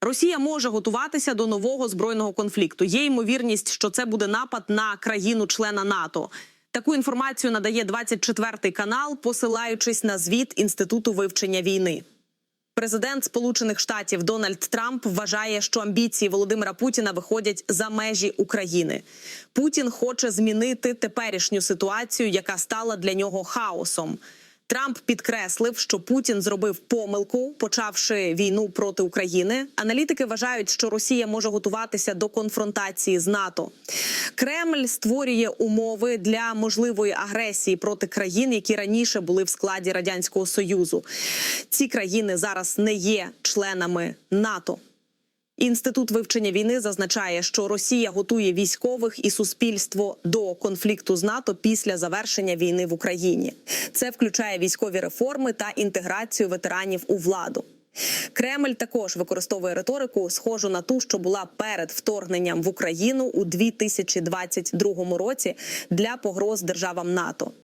Росія може готуватися до нового збройного конфлікту. Є ймовірність, що це буде напад на країну-члена НАТО. Таку інформацію надає 24 канал, посилаючись на звіт інституту вивчення війни. Президент Сполучених Штатів Дональд Трамп вважає, що амбіції Володимира Путіна виходять за межі України. Путін хоче змінити теперішню ситуацію, яка стала для нього хаосом. Трамп підкреслив, що Путін зробив помилку, почавши війну проти України. Аналітики вважають, що Росія може готуватися до конфронтації з НАТО. Кремль створює умови для можливої агресії проти країн, які раніше були в складі радянського союзу. Ці країни зараз не є членами НАТО. Інститут вивчення війни зазначає, що Росія готує військових і суспільство до конфлікту з НАТО після завершення війни в Україні. Це включає військові реформи та інтеграцію ветеранів у владу. Кремль також використовує риторику, схожу на ту, що була перед вторгненням в Україну у 2022 році для погроз державам НАТО.